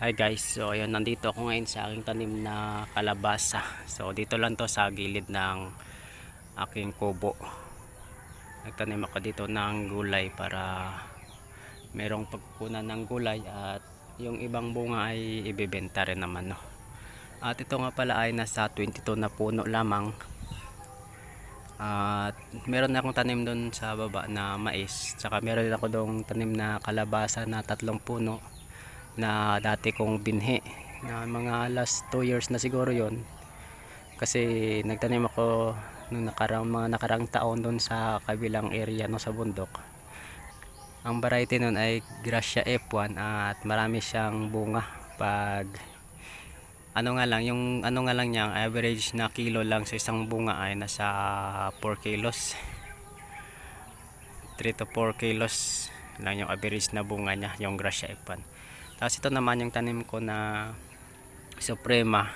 Hi guys, so ayun nandito ako ngayon sa aking tanim na kalabasa. So dito lang to sa gilid ng aking kubo. Nagtanim ako dito ng gulay para merong pagkunan ng gulay at yung ibang bunga ay ibebenta rin naman no. At ito nga pala ay nasa 22 na puno lamang. At meron akong tanim doon sa baba na mais. Tsaka meron din ako doon tanim na kalabasa na tatlong puno na dati kong binhi na mga last 2 years na siguro yon kasi nagtanim ako nung nakarang, mga nakarang taon doon sa kabilang area no sa bundok. Ang variety nun ay Gracia F1 at marami siyang bunga. Pag ano nga lang yung ano nga lang niya average na kilo lang sa isang bunga ay nasa 4 kilos. 3 to 4 kilos lang yung average na bunga niya yung Gracia F1 tapos ito naman yung tanim ko na Suprema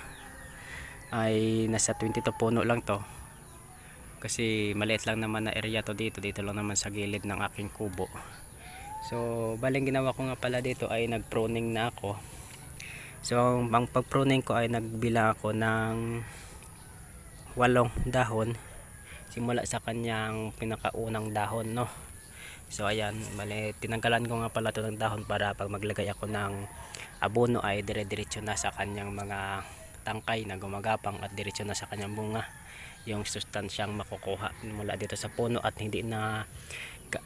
ay nasa 22 puno lang to. Kasi maliit lang naman na area to dito. Dito lang naman sa gilid ng aking kubo. So, baling ginawa ko nga pala dito ay nag-pruning na ako. So, ang pag-pruning ko ay nagbilang ako ng walong dahon simula sa kanyang pinakaunang dahon, no? So ayan, bale tinanggalan ko nga pala ito ng dahon para pag maglagay ako ng abono ay dire-diretso na sa kanyang mga tangkay na gumagapang at diretso na sa kanyang bunga yung sustansyang makukuha mula dito sa puno at hindi na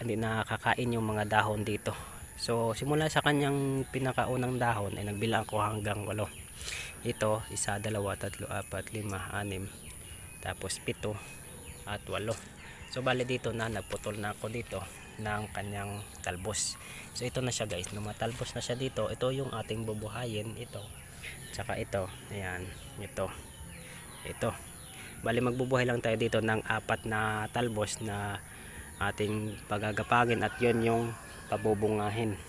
hindi na kakain yung mga dahon dito. So simula sa kanyang pinakaunang dahon ay nagbilang ako hanggang walo. Ito, isa, dalawa, tatlo, apat, lima, anim, tapos pito at walo. So bali dito na nagputol na ako dito ng kanyang talbos. So ito na siya guys, nung matalbos na siya dito, ito yung ating bubuhayin, ito. Tsaka ito, ayan, ito. Ito. Bali magbubuhay lang tayo dito ng apat na talbos na ating pagagapagin at yun yung pabubungahin.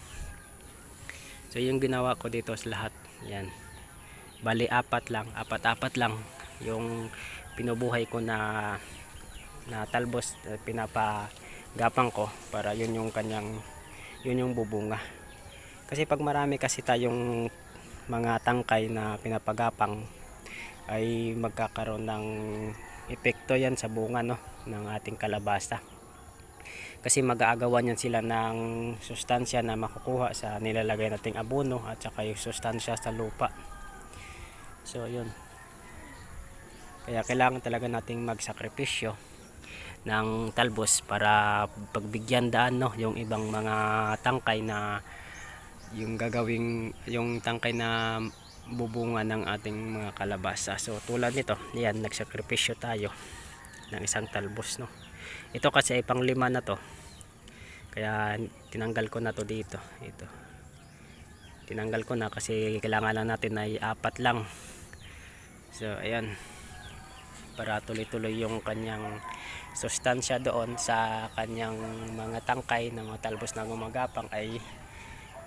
So yung ginawa ko dito sa lahat, yan. Bali apat lang, apat-apat lang yung pinubuhay ko na na talbos eh, pinapagapang ko para yun yung kanyang yun yung bubunga. Kasi pag marami kasi tayong mga tangkay na pinapagapang ay magkakaroon ng epekto yan sa bunga no ng ating kalabasa. Kasi mag-aagawan yan sila ng sustansya na makukuha sa nilalagay nating abono at saka yung sustansya sa lupa. So yun. Kaya kailangan talaga nating magsakripisyo ng talbos para pagbigyan daan no yung ibang mga tangkay na yung gagawing yung tangkay na bubunga ng ating mga kalabasa. So tulad nito yan nagsakripisyo tayo ng isang talbos no. Ito kasi ay pang lima na to. Kaya tinanggal ko na to dito. Ito. Tinanggal ko na kasi kailangan lang natin ay apat lang. So ayan para tuloy-tuloy yung kanyang sustansya doon sa kanyang mga tangkay ng mga talbos na gumagapang ay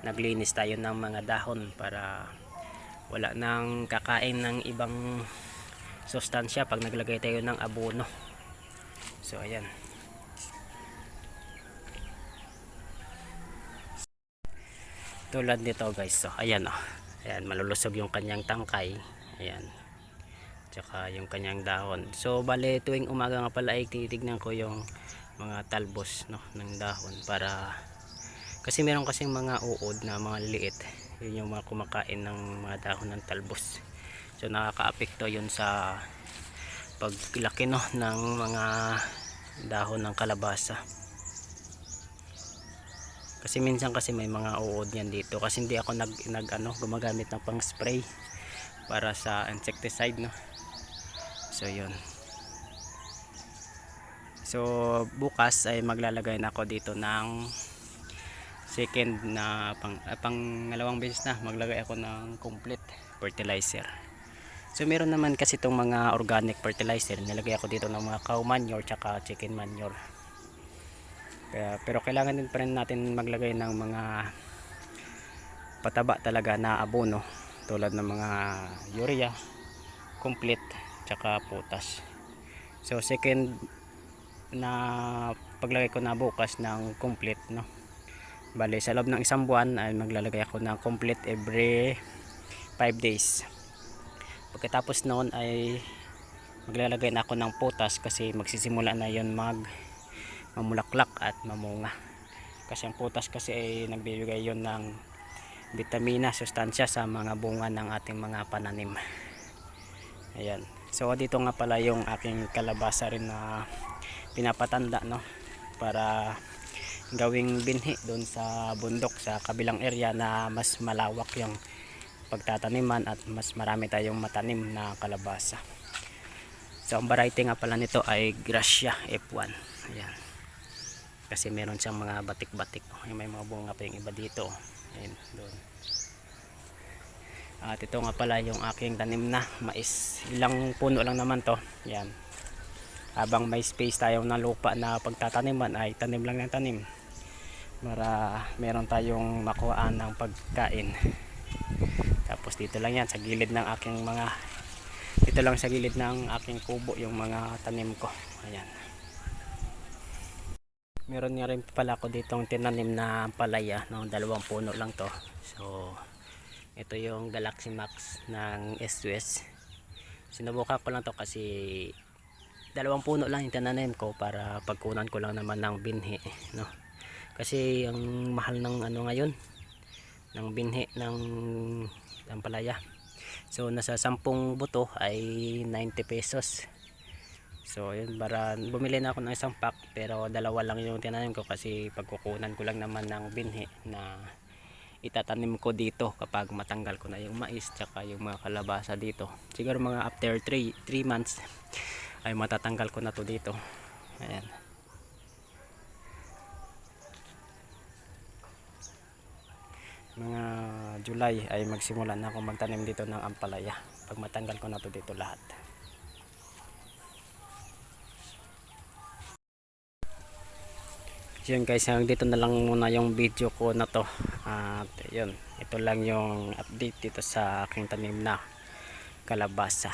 naglinis tayo ng mga dahon para wala nang kakain ng ibang sustansya pag naglagay tayo ng abono. So ayan. Tulad nito guys. So ayan oh. Ayan malulusog yung kanyang tangkay. Ayan tsaka yung kanyang dahon. So bale tuwing umaga nga pala ay titignan ko yung mga talbos no, ng dahon para kasi meron kasing mga uod na mga liit. Yun yung mga kumakain ng mga dahon ng talbos. So nakakaapekto yun sa paglaki no, ng mga dahon ng kalabasa. Kasi minsan kasi may mga uod yan dito. Kasi hindi ako nag, nag ano, gumagamit ng pang spray para sa insecticide no So yun. So bukas ay maglalagay na ako dito ng second na pang, ah, pangalawang beses na maglagay ako ng complete fertilizer. So meron naman kasi itong mga organic fertilizer. Nilagay ako dito ng mga cow manure tsaka chicken manure. Kaya, pero kailangan din pa rin natin maglagay ng mga pataba talaga na abono tulad ng mga urea complete tsaka potas so second na paglagay ko na bukas ng complete no? Bali sa loob ng isang buwan ay maglalagay ako ng complete every 5 days. Pagkatapos noon ay maglalagay na ako ng potas kasi magsisimula na yon mag mamulaklak at mamunga. Kasi ang potas kasi ay nagbibigay yon ng vitamina, sustansya sa mga bunga ng ating mga pananim. Ayan so dito nga pala yung aking kalabasa rin na pinapatanda no? Para gawing binhi doon sa bundok sa kabilang area na mas malawak yung pagtataniman at mas marami tayong matanim na kalabasa. So ang variety nga pala nito ay Gracia F1 ayan. Kasi meron siyang mga batik-batik. May mga bunga pa yung iba dito. Ayan doon at ito nga pala yung aking tanim na mais. Ilang puno lang naman to. Yan. Habang may space tayo na lupa na pagtataniman ay tanim lang ng tanim. Para meron tayong makuhaan ng pagkain. Tapos dito lang yan sa gilid ng aking mga dito lang sa gilid ng aking kubo yung mga tanim ko. Ayan. Meron nga rin pala ako ditong tinanim na palaya no? dalawang puno lang to. So ito yung Galaxy Max ng S2S sinubukan ko lang to kasi dalawang puno lang yung tinanim ko para pagkunan ko lang naman ng binhi no? Kasi ang mahal ng ano ngayon ng binhi ng ng palaya so nasa 10 buto ay 90 pesos. So yun para bumili na ako ng isang pack pero dalawa lang yung tinanim ko kasi pagkukunan ko lang naman ng binhi na itatanim ko dito kapag matanggal ko na yung mais tsaka yung mga kalabasa dito. Siguro mga after 3 3 months ay matatanggal ko na to dito. Ayan. Mga July ay magsimula na ako magtanim dito ng ampalaya. Pag matanggal ko na to dito lahat yun guys dito na lang muna yung video ko na to. At yun ito lang yung update dito sa aking tanim na kalabasa